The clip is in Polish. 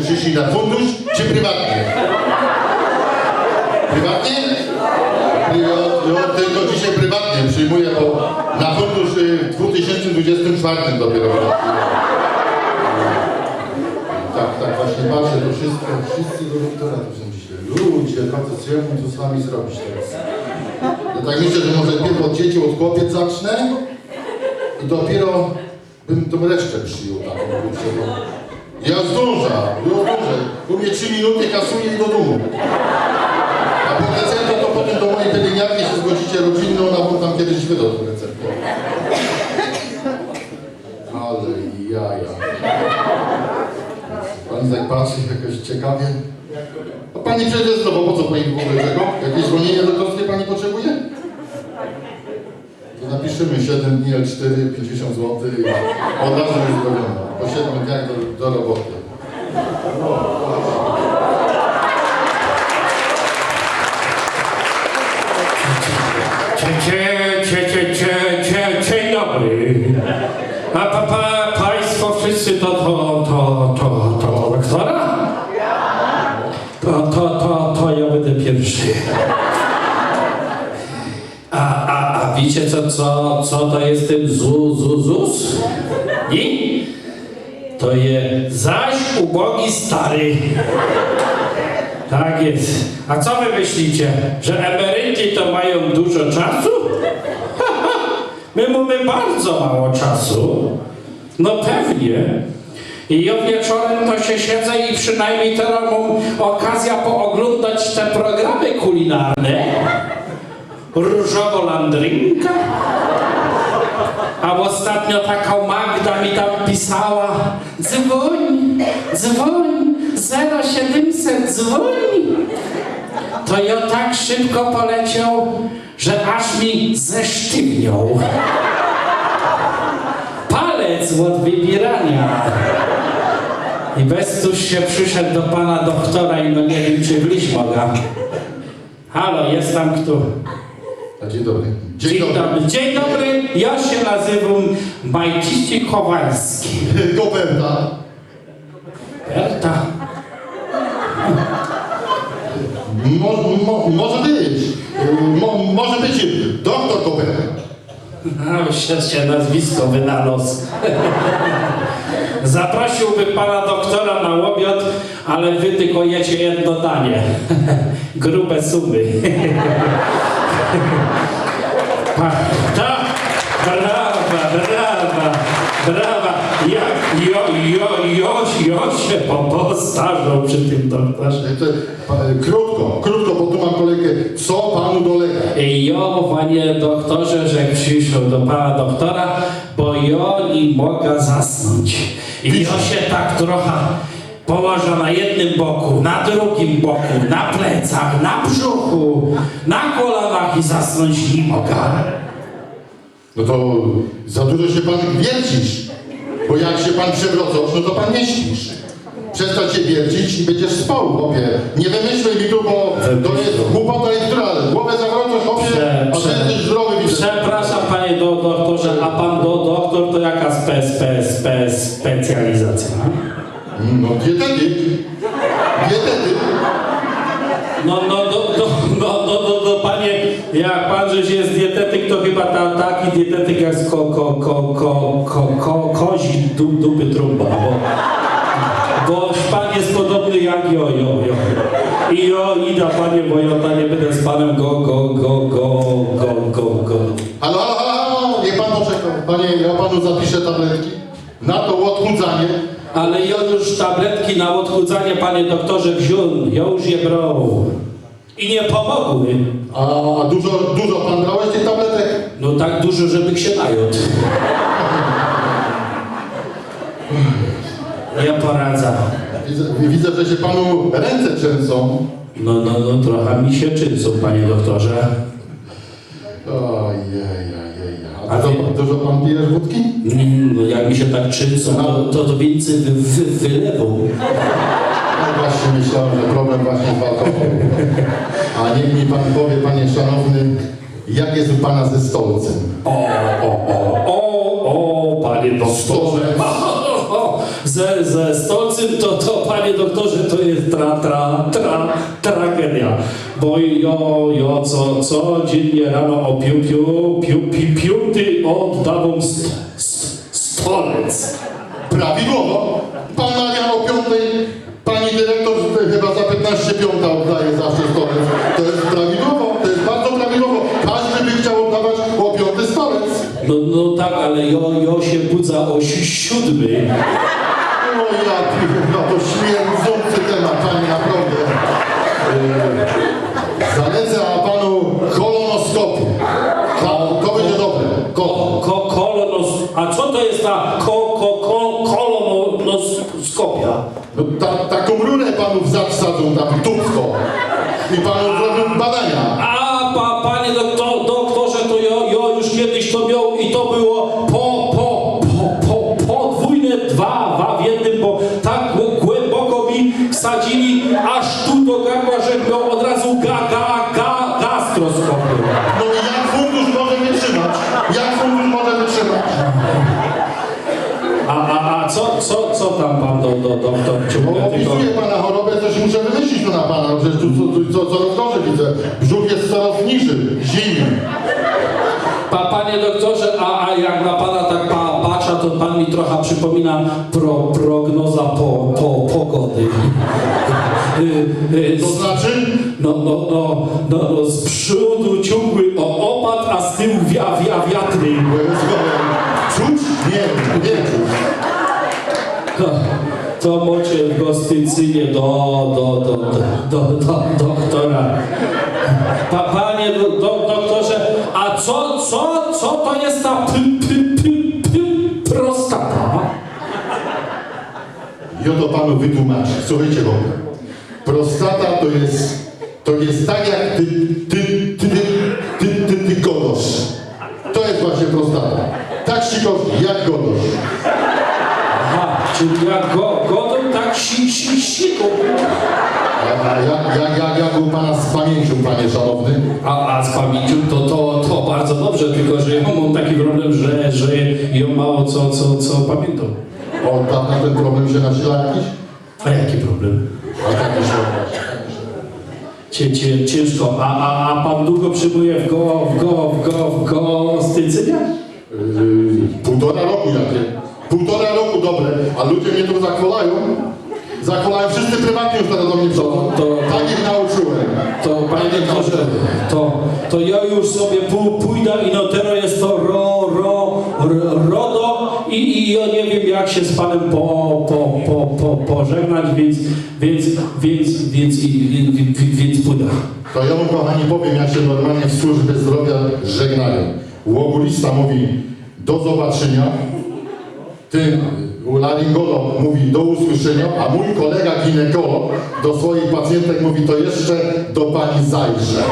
przyszli na fundusz, czy prywatnie? Prywatnie? Ja tylko dzisiaj prywatnie przyjmuję, bo na fundusz y, w 2024 dopiero. Tak, tak, właśnie patrzę, to wszystko, wszyscy do doktora tu są dzisiaj. Ludzie, no to co ja tu z wami zrobić teraz? Ja tak myślę, że może pierw od dzieci, od kobiet zacznę i dopiero bym tą resztę przyjął taką ja zdążę, ja zdążę. U mnie 3 minuty kasuję i do domu. A po receptę to potem do mojej pielęgniarki się zgodzicie rodzinną, na bo tam kiedyś wydał tę receptę. Ale jaja. Pani tak patrzy jakoś ciekawie. A pani przecież to, bo po co pani w ogóle tego? Jakieś zwolnienie doktorskie pani potrzebuje? To napiszemy 7 dni L4, 50 zł i od razu jest zrobione. Po 7 dniach do, do roboty. Cie, cie, cie, cie, cie, dzień dobry. A pa, pa, państwo wszyscy to, to, to, to, to doktora? To, to, to, to ja będę pierwszy. A, a, a wiecie co, co, co to jest ten zu, zu, zus? Nie? To jest zaś ubogi stary. Tak jest. A co wy myślicie, że emeryci to mają dużo czasu? My mamy bardzo mało czasu. No pewnie. I ja wieczorem to się siedzę i przynajmniej teraz mam okazję pooglądać te programy kulinarne. Różowo-landrynka. A ostatnio taka Magda mi tam pisała Dzwoń, dzwoń, 0700, dzwoń. To ja tak szybko poleciał, że aż mi zesztywniał. Palec od wybierania. I Bestuś się przyszedł do pana doktora i no nie wiem, czy wliść mogę. Halo, jest tam kto? A dzień dobry. Dzień dobry. Dzień dobry, ja się nazywam Majciści Kowalski. Koperta. Berta. Mo, mo, może być. Mo, może być doktor Koperta. No, się nazwisko wynalazł. Zaprosiłby pana doktora na obiad, ale wy tylko jecie jedno danie. Grube sumy. Tak, brawa, brawa, brawa. Ja, jo, jo, jo, jo się po- postarzał przy tym doktorze. Krótko, krótko, bo tu mam kolegę. Co panu dolega? Jo, panie doktorze, że przyszedł do pana doktora, bo ja nie mogę zasnąć. I ja się tak trochę położę na jednym boku, na drugim boku, na plecach, na brzuchu, na kolanach i zasnąć nie mogę. No to za dużo się pan wiercisz. Bo jak się pan przewracasz, no to pan nie śpisz. Przestań się wiercić i będziesz spał, chłopie. Nie wymyślaj mi tu, bo to jest głupota i która. Głowę zawracasz, chłopie, Prze- a jesteś zdrowy, widzę. Przepraszam panie do, doktorze, a pan do, doktor to jaka spe, spe, spe, specjalizacja? No dietetyk. Dietetyk. No, no, no, no, no, no, no, no, panie, jak pan żeś jest dietetyk, to chyba ta, taki dietetyk jak z ko, ko, ko, ko, ko, ko, kozi du, dupy trumba, bo, bo pan jest podobny jak jo, jo, jo. I jo, ida panie, bo ja ta nie będę z panem go, go, go, go, go, go, go. Halo, halo, halo, niech pan poczeka. Panie, ja panu zapiszę tabletki na to odchudzanie. Ale ja już tabletki na odchudzanie, panie doktorze, wziąłem, ja już je brał. I nie pomogły. A dużo, dużo pan brałeś tych tabletek? No tak dużo, żeby się najadł. Ja poradzę. Widzę, widzę, że się panu ręce trzęsą. No, no, no, trochę mi się czycą, panie doktorze. A dużo, pan pijesz wódki? Mm, No, jak mi się tak czycą, to, to, to więcej wy, wy, wylewą. No właśnie myślałem, że problem właśnie z alkoholem. A niech mi pan powie, panie szanowny, jak jest u pana ze stolcem? O, o, o, o, o, panie doktorze. o, ze, ze Stolcym, to, to panie doktorze, to jest tra, tra, tra, tragedia. Bo jo, jo, co, codziennie rano o piu, piu, piu, piu, piąty oddawam st, st, stolec. Prawidłowo. Pan Marian o piątej, pani dyrektor tutaj chyba za 15 piąta oddaje zawsze stolec. To jest prawidłowo, to jest bardzo prawidłowo. Każdy by chciał oddawać o piąty stolec. No, no tak, ale jo, jo się budza o si, siódmy. O ja, no to śmierdzący temat, pani naprawdę. Yy, zalecę panu kolonoskopię. To, to będzie dobre. Ko. Ko, kolonos, a co to jest ta ko, ko, ko, kolonoskopia? No, ta, taką rurę panu w zad sadzą, tam tubsko. I panu zrobią badania. Wsadzili aż tu do gardła, że miał od razu ga, ga, ga, gastroskopię. No i jak fundusz może wytrzymać? Jak fundusz może wytrzymać? A, a, a co, co, co tam pan do, do doktor Bo ciągle tylko... opisuję pana chorobę, coś muszę wymyślić tu na pana. No Przecież tu, tu, co, coraz gorzej widzę. Brzuch jest coraz niży, zimny. Pa, panie doktorze, a, a jak na pan mi trochę przypomina pro, prognoza po, po, pogody. Y, y, To znaczy? No, no, no, no, no, z przodu ciągły o opad, a z tyłu wia, wia, wiatry. Czuć? Nie, nie czuć. To mocie w gostycynie do, do, do, do, do, do doktora. Pa, panie do, do, doktorze, a co, co, co to jest ta p, p, p, p, prostata? I oto panu wytłumaczę. Słuchajcie chłopie. Prostata to jest, to jest tak jak ty, ty, ty, ty, ty, ty, ty godosz. To jest właśnie prostata. Tak sikowski, jak godosz. Aha, czyli jak go, godą, tak si, si, siką. A jak, jak, jak, jak u pana z pamięcią, panie szanowny? A, a z pamięcią to, to, to bardzo dobrze, tylko że ja mam taki problem, że, że ją mało co, co, co pamiętam. O, tam na ten problem się nasila jakiś? A jaki problem? A tak się Cię, cię, ciężko. A, a, a pan długo przyjmuje w go, w go, w go, w gostycynie? Yy, półtora roku jakie? Półtora roku dobre, a ludzie mnie tu zakwolają. Zakwolają, wszyscy prywatnie już teraz do mnie przychodzą. To- to- Tak ich nauczyłem. To panie doktorze, to, to ja już sobie pół, pójdę i no teraz jest to ro, ro, ro, RODO i, ja nie wiem jak się z panem po, po, po, po, pożegnać, więc, więc, więc, więc, więc, więc pójdę. To ja mu kochani powiem, jak się normalnie w służbie zdrowia żegnają. Łogulista mówi do zobaczenia, ty laryngolog mówi do usłyszenia, a mój kolega ginekolog do swoich pacjentek mówi to jeszcze do pani zajrzę.